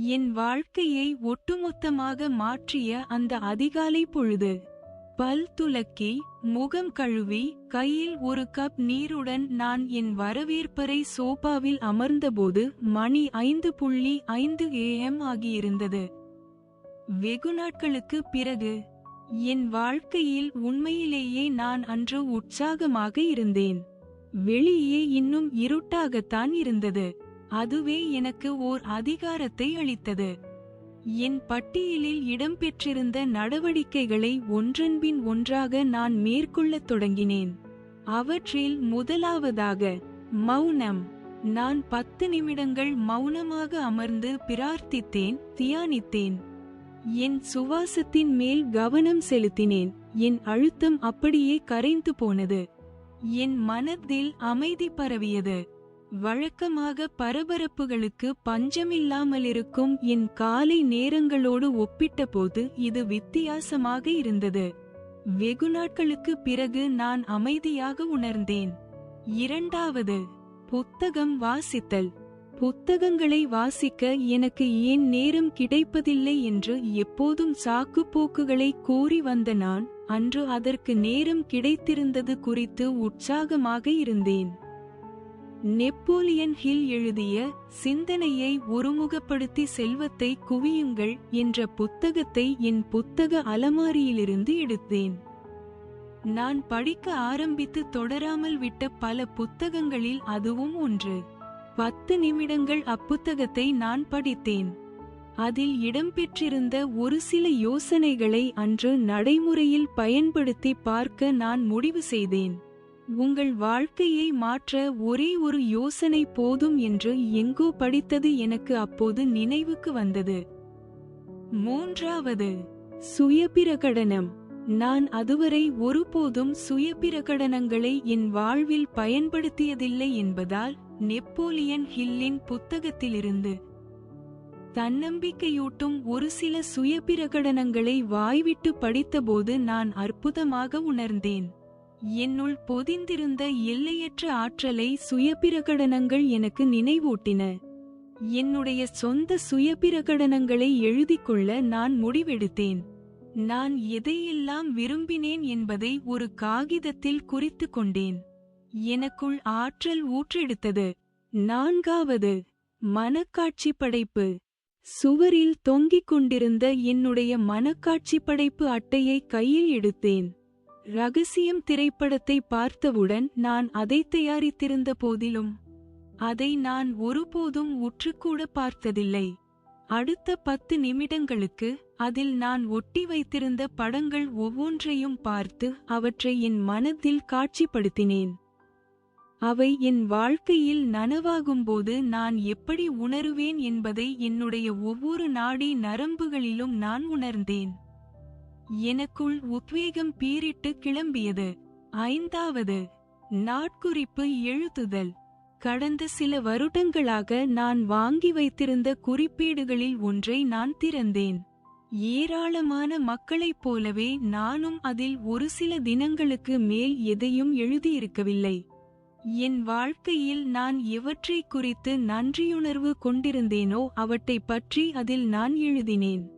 என் வாழ்க்கையை ஒட்டுமொத்தமாக மாற்றிய அந்த அதிகாலை பொழுது பல் துலக்கி முகம் கழுவி கையில் ஒரு கப் நீருடன் நான் என் வரவேற்பறை சோபாவில் அமர்ந்தபோது மணி ஐந்து புள்ளி ஐந்து ஏஎம் ஆகியிருந்தது. வெகு நாட்களுக்கு பிறகு என் வாழ்க்கையில் உண்மையிலேயே நான் அன்று உற்சாகமாக இருந்தேன். வெளியே இன்னும் இருட்டாகத்தான் இருந்தது. அதுவே எனக்கு ஓர் அதிகாரத்தை அளித்தது. என் பட்டியலில் இடம்பெற்றிருந்த நடவடிக்கைகளை ஒன்றன்பின் ஒன்றாக நான் மேற்கொள்ளத் தொடங்கினேன். அவற்றில் முதலாவதாக மௌனம். நான் பத்து நிமிடங்கள் மௌனமாக அமர்ந்து பிரார்த்தித்தேன் தியானித்தேன். என் சுவாசத்தின் மேல் கவனம் செலுத்தினேன். என் அழுத்தம் அப்படியே கரைந்து போனது. என் மனத்தில் அமைதி பரவியது. வழக்கமாக பரபரப்புகளுக்கு பஞ்சமில்லாமலிருக்கும் என் காலை நேரங்களோடு ஒப்பிட்டபோது இது வித்தியாசமாக இருந்தது. வெகு நாட்களுக்கு பிறகு நான் அமைதியாக உணர்ந்தேன். இரண்டாவது புத்தகம் வாசித்தல். புத்தகங்களை வாசிக்க எனக்கு ஏன் நேரம் கிடைப்பதில்லை என்று எப்போதும் சாக்கு போக்குகளை கூறி வந்த நான் அன்று அதற்கு நேரம் கிடைத்திருந்தது குறித்து உற்சாகமாக இருந்தேன். நெப்போலியன் ஹில் எழுதிய சிந்தனையை ஒருமுகப்படுத்தி செல்வத்தை குவியுங்கள் என்ற புத்தகத்தை என் புத்தக அலமாரியிலிருந்து எடுத்தேன். நான் படிக்க ஆரம்பித்து தொடராமல் விட்ட பல புத்தகங்களில் அதுவும் ஒன்று. பத்து நிமிடங்கள் அப்புத்தகத்தை நான் படித்தேன். அதில் இடம்பெற்றிருந்த ஒரு சில யோசனைகளை அன்று நடைமுறையில் பயன்படுத்தி பார்க்க நான் முடிவு செய்தேன். உங்கள் வாழ்க்கையை மாற்ற ஒரே ஒரு யோசனை போதும் என்று எங்கோ படித்தது எனக்கு அப்போது நினைவுக்கு வந்தது. மூன்றாவது சுயபிரகடனம். நான் அதுவரை ஒருபோதும் சுயபிரகடனங்களை என் வாழ்வில் பயன்படுத்தியதில்லை என்பதால் நெப்போலியன் ஹில்லின் புத்தகத்திலிருந்து தன்னம்பிக்கையூட்டும் ஒரு சில சுயபிரகடனங்களை வாய்விட்டு படித்தபோது நான் அற்புதமாக உணர்ந்தேன். என்னுள் பொதிந்திருந்த எல்லையற்ற ஆற்றலை சுயபிரகடனங்கள் எனக்கு நினைவூட்டின. என்னுடைய சொந்த சுயபிரகடனங்களை எழுதிக்கொள்ள நான் முடிவெடுத்தேன். நான் எதையெல்லாம் விரும்பினேன் என்பதை ஒரு காகிதத்தில் குறித்து கொண்டேன். எனக்குள் ஆற்றல் ஊற்றெடுத்தது. நான்காவது மனக்காட்சி படைப்பு. சுவரில் தொங்கிக் கொண்டிருந்த என்னுடைய மனக்காட்சி படைப்பு அட்டையை கையில் எடுத்தேன். ரகசியம் திரைப்படத்தை பார்த்தவுடன் நான் அதை தயாரித்திருந்த போதிலும் அதை நான் ஒருபோதும் உற்றுக்கூட பார்த்ததில்லை. அடுத்த பத்து நிமிடங்களுக்கு அதில் நான் ஒட்டி வைத்திருந்த படங்கள் ஒவ்வொன்றையும் பார்த்து அவற்றை என் மனத்தில் காட்சிப்படுத்தினேன். அவை என் வாழ்க்கையில் நனவாகும்போது நான் எப்படி உணருவேன் என்பதை என்னுடைய ஒவ்வொரு நாடி நரம்புகளிலும் நான் உணர்ந்தேன். எனக்குள் உத்வேகம் பீரிட்டு கிளம்பியது. ஐந்தாவது நாட்குறிப்பு எழுத்துதல். கடந்த சில வருடங்களாக நான் வாங்கி வைத்திருந்த குறிப்பீடுகளில் ஒன்றை நான் திறந்தேன். ஏராளமான மக்களைப் போலவே நானும் அதில் ஒரு சில தினங்களுக்கு மேல் எதையும் எழுதியிருக்கவில்லை. என் வாழ்க்கையில் நான் எவற்றை குறித்து நன்றியுணர்வு கொண்டிருந்தேனோ அவற்றைப் பற்றி அதில் நான் எழுதினேன்.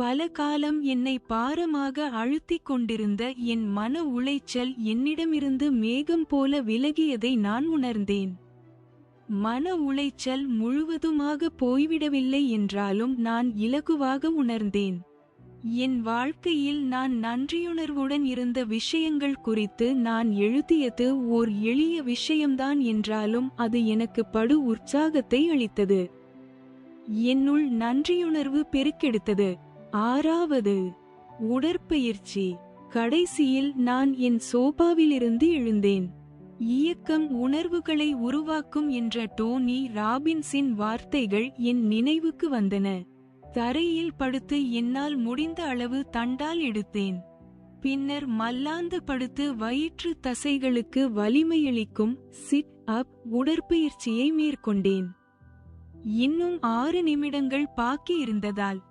பல காலம் என்னை பாரமாக அழுத்திக் கொண்டிருந்த என் மன உளைச்சல் என்னிடமிருந்து மேகம் போல விலகியதை நான் உணர்ந்தேன். மன உளைச்சல் முழுவதுமாக போய்விடவில்லை என்றாலும் நான் இலகுவாக உணர்ந்தேன். என் வாழ்க்கையில் நான் நன்றியுணர்வுடன் இருந்த விஷயங்கள் குறித்து நான் எழுதியது ஓர் எளிய விஷயம்தான் என்றாலும் அது எனக்கு படு உற்சாகத்தை அளித்தது. என்னுள் நன்றியுணர்வு பெருக்கெடுத்தது. ஆறாவது உடற்பயிற்சி. கடைசியில் நான் என் சோபாவிலிருந்து எழுந்தேன். இயக்கம் உணர்வுகளை உருவாக்கும் என்ற டோனி ராபின்ஸின் வார்த்தைகள் என் நினைவுக்கு வந்தன. தரையில் படுத்து என்னால் முடிந்த அளவு தண்டால் எடுத்தேன். பின்னர் மல்லாந்து படுத்து வயிற்று தசைகளுக்கு வலிமையளிக்கும் சிட் அப் உடற்பயிற்சியை மேற்கொண்டேன். இன்னும் ஆறு நிமிடங்கள் பாக்கி இருந்ததால்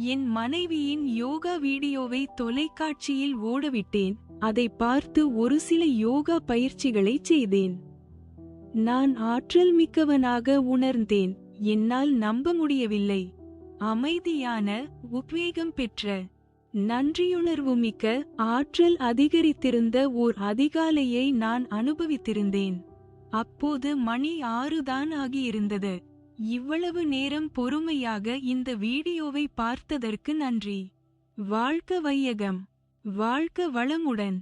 என் மனைவியின் யோகா வீடியோவை தொலைக்காட்சியில் ஓடவிட்டேன். அதை பார்த்து ஒரு சில யோகா பயிற்சிகளை செய்தேன். நான் ஆற்றல் மிக்கவனாக உணர்ந்தேன். என்னால் நம்ப முடியவில்லை. அமைதியான உத்வேகம் பெற்ற நன்றியுணர்வு மிக்க ஆற்றல் அதிகரித்திருந்த ஓர் அதிகாலையை நான் அனுபவித்திருந்தேன். அப்போது மணி ஆறுதான் ஆகியிருந்தது. இவ்வளவு நேரம் பொறுமையாக இந்த வீடியோவை பார்த்ததற்கு நன்றி. வாழ்க வையகம். வாழ்க வளமுடன்.